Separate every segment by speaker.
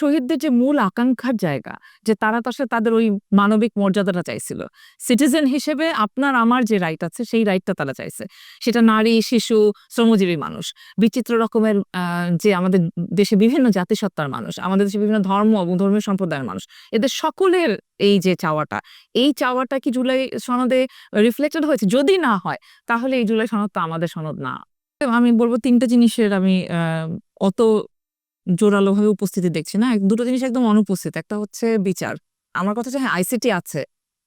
Speaker 1: শহীদদের যে মূল আকাঙ্ক্ষার জায়গা, যে তারা তো তাদের ওই মানবিক মর্যাদাটা চাইছিল। সিটিজেন হিসেবে আপনার, আমার যে রাইট আছে, সেই রাইটটা তারা চাইছে। সেটা নারী, শিশু, শ্রমজীবী মানুষ। বিচিত্র রকমের যে আমাদের দেশে বিভিন্ন জাতিসত্তার মানুষ, আমাদের দেশে বিভিন্ন ধর্ম এবং ধর্মীয় সম্প্রদায়ের মানুষ, এদের সকলের এই যে চাওয়াটা, এই চাওয়াটা কি জুলাই সনদে রিফ্লেক্টেড হয়েছে? যদি না হয়, তাহলে এই জুলাই সনদ তো আমাদের সনদ না। আমি বলব তিনটা জিনিসের আমি অত জোরালোভাবে উপস্থিতি দেখছি, না? দুটো জিনিস একদম অনুপস্থিত। একটা হচ্ছে বিচার। আমার কথা হচ্ছে হ্যাঁ আইসিটি আছে,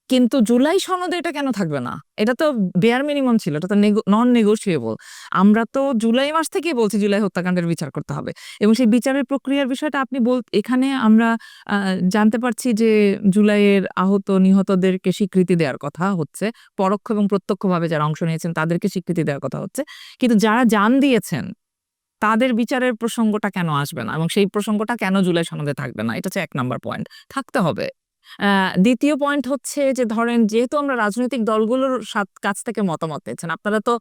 Speaker 1: কিন্তু জুলাই সনদে এটা কেন থাকবে না? এটা তো বেয়ার মিনিমাম ছিল, এটা তো নন নেগোসিয়েবল আমরা তো জুলাই মাস থেকেই বলছি জুলাই হত্যাকাণ্ডের বিচার করতে হবে। এবং সেই বিচারের প্রক্রিয়ার বিষয়টা আপনি বল, এখানে আমরা জানতে পারছি যে জুলাইয়ের আহত নিহতদেরকে স্বীকৃতি দেওয়ার কথা হচ্ছে। পরোক্ষ এবং প্রত্যক্ষভাবে যারা অংশ নিয়েছেন তাদেরকে স্বীকৃতি দেওয়ার কথা হচ্ছে। কিন্তু যারা জান দিয়েছেন তাদের বিচারের প্রসঙ্গটা কেন আসবে না? এবং সেই প্রসঙ্গটা কেন জুলাই সনদে থাকবে না? এটা হচ্ছে এক নম্বর পয়েন্ট থাকতে হবে। দ্বিতীয় পয়েন্ট হচ্ছে যে, ধরেন যেহেতু আমরা রাজনৈতিক দলগুলোর কাছ থেকে মতামত পেয়েছেন, আপনারা তো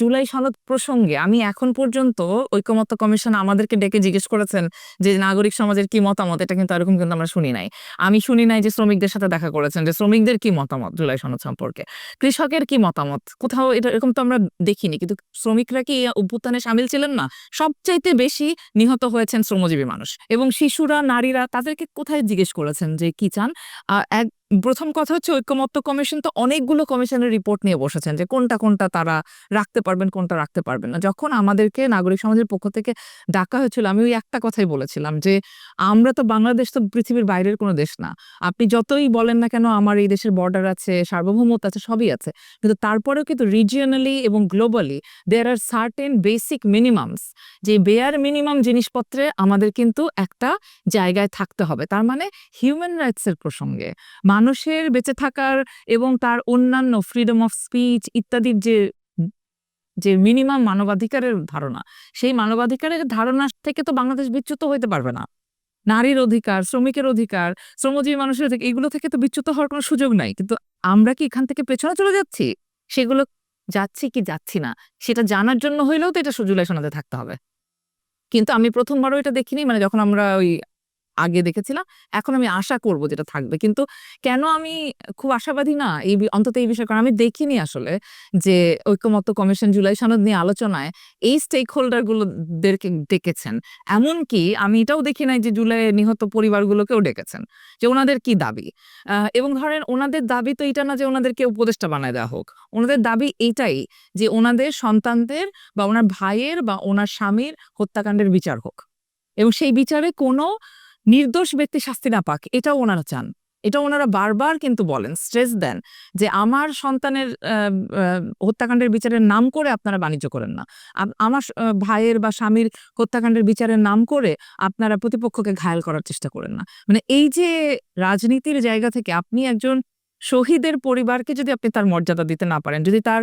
Speaker 1: জুলাই সনদ প্রসঙ্গে আমি এখন পর্যন্ত ঐকমত্য কমিশন আমাদেরকে ডেকে জিজ্ঞেস করেছেন যে নাগরিক সমাজের কি মতামত? এটা কিন্তু এরকম কিন্তু আমরা শুনি নাই। আমি শুনি নাই যে শ্রমিকদের সাথে দেখা করেছেন যে শ্রমিকদের কি মতামত জুলাই সনদ সম্পর্কে? কৃষকের কি মতামত? কোথাও এটা এরকম তো আমরা দেখিনি, কিন্তু শ্রমিকরা কি অভ্যুত্থানে সামিল ছিলেন না? সবচাইতে বেশি নিহত হয়েছেন শ্রমজীবী মানুষ এবং শিশুরা, নারীরা তাদেরকে কোথায় জিজ্ঞেস করেছেন যে কি চান? এক প্রথম কথা হচ্ছে ঐক্যমত্য কমিশন তো অনেকগুলো কমিশনের রিপোর্ট নিয়ে বসেছেন যে কোনটা কোনটা তারা রাখতে পারবেন, কোনটা রাখতে পারবেন না। যখন আমাদেরকে নাগরিক সমাজের পক্ষ থেকে ডাকা হয়েছিল, আমি ওই একটা কথাই বলেছিলাম যে আমরা তো বাংলাদেশ তো পৃথিবীর বাইরের কোনো দেশ না। আপনি যতই বলেন না কেন আমার এই দেশের বর্ডার আছে, সার্বভৌমত্ব আছে, সবই আছে। কিন্তু তারপরেও কিন্তু রিজিয়নালি এবং globally there are certain basic minimums যে বেয়ার মিনিমাম জিনিসপত্রে আমাদের কিন্তু একটা জায়গায় থাকতে হবে। তার মানে হিউম্যান রাইটসের প্রসঙ্গে। মানুষের বেঁচে থাকার এবং তার অন্যান্য ফ্রিডম অফ স্পিচ ইত্যাদির যে যে মিনিমাম মানবাধিকারের ধারণা, সেই মানবাধিকারের ধারণা থেকে তো বাংলাদেশ বিচ্যুত হইতে পারবে না। নারীর অধিকার, শ্রমিকের অধিকার, শ্রমজীবী মানুষের অধিকার, এগুলো থেকে তো বিচ্যুত হওয়ার কোনো সুযোগ নাই। কিন্তু আমরা কি এখান থেকে পেছনে চলে যাচ্ছি? সেগুলো যাচ্ছি কি যাচ্ছি না, সেটা জানার জন্য হইলেও তো এটা জুলাই সনদে থাকতে হবে। কিন্তু আমি প্রথমবারও এটা দেখিনি মানে যখন আমরা ওই আগে দেখেছিলাম। এখন আমি আশা করব যেটা থাকবে। কিন্তু কেন আমি খুব আশাবাদী না? এই অন্তত এই বিষয়ে। আমি দেখিনি আসলে যে ঐক্যমত্য কমিশন জুলাই সনদ নিয়ে আলোচনায় এই স্টেক হোল্ডার গুলোদেরকে ডেকেছেন। এমনকি আমি এটাও দেখি নাই যে জুলাই নিহত পরিবারগুলোকেও ডেকেছেন যে ওনাদের কি দাবি? এবং ধরেন ওনাদের দাবি তো এটা না যে ওনাদেরকে উপদেষ্টা বানায় দেওয়া হোক। ওনাদের দাবি এটাই যে ওনাদের সন্তানদের বা ওনার ভাইয়ের বা ওনার স্বামীর হত্যাকাণ্ডের বিচার হোক। এবং সেই বিচারে কোনো নির্দোষ ব্যক্তি শাস্তি না পাক, এটাও ওনারা চান। এটা ওনারা বারবার কিন্তু বলেন, স্ট্রেস দেন যে আমার সন্তানের হত্যাকাণ্ডের বিচারের নাম করে আপনারা বাণিজ্য করেন না। আমার ভাইয়ের বা স্বামীর হত্যাকাণ্ডের বিচারের নাম করে আপনারা প্রতিপক্ষকে ঘায়াল করার চেষ্টা করেন না। মানে এই যে রাজনীতির জায়গা থেকে আপনি একজন শহীদের পরিবারকে যদি আপনি তার মর্যাদা দিতে না পারেন, যদি তার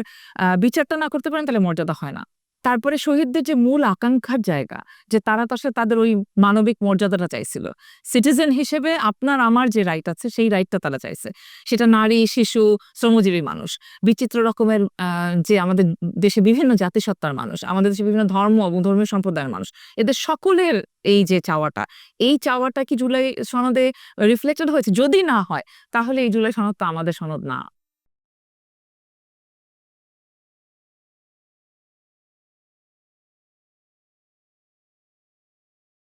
Speaker 1: বিচারটা না করতে পারেন, তাহলে মর্যাদা হয় না। তারপরে শহীদদের যে মূল আকাঙ্ক্ষার জায়গা, যে তারা তো আসলে তাদের ওই মানবিক মর্যাদাটা চাইছিল। সিটিজেন হিসেবে আপনার, আমার যে রাইট আছে, সেই রাইটটা তারা চাইছে। সেটা নারী, শিশু, শ্রমজীবী মানুষ। বিচিত্র রকমের যে আমাদের দেশে বিভিন্ন জাতিসত্তার মানুষ, আমাদের দেশে বিভিন্ন ধর্ম এবং ধর্মীয় সম্প্রদায়ের মানুষ, এদের সকলের এই যে চাওয়াটা, এই চাওয়াটা কি জুলাই সনদে রিফ্লেক্টেড হয়েছে? যদি না হয়, তাহলে এই জুলাই সনদ তো আমাদের সনদ না।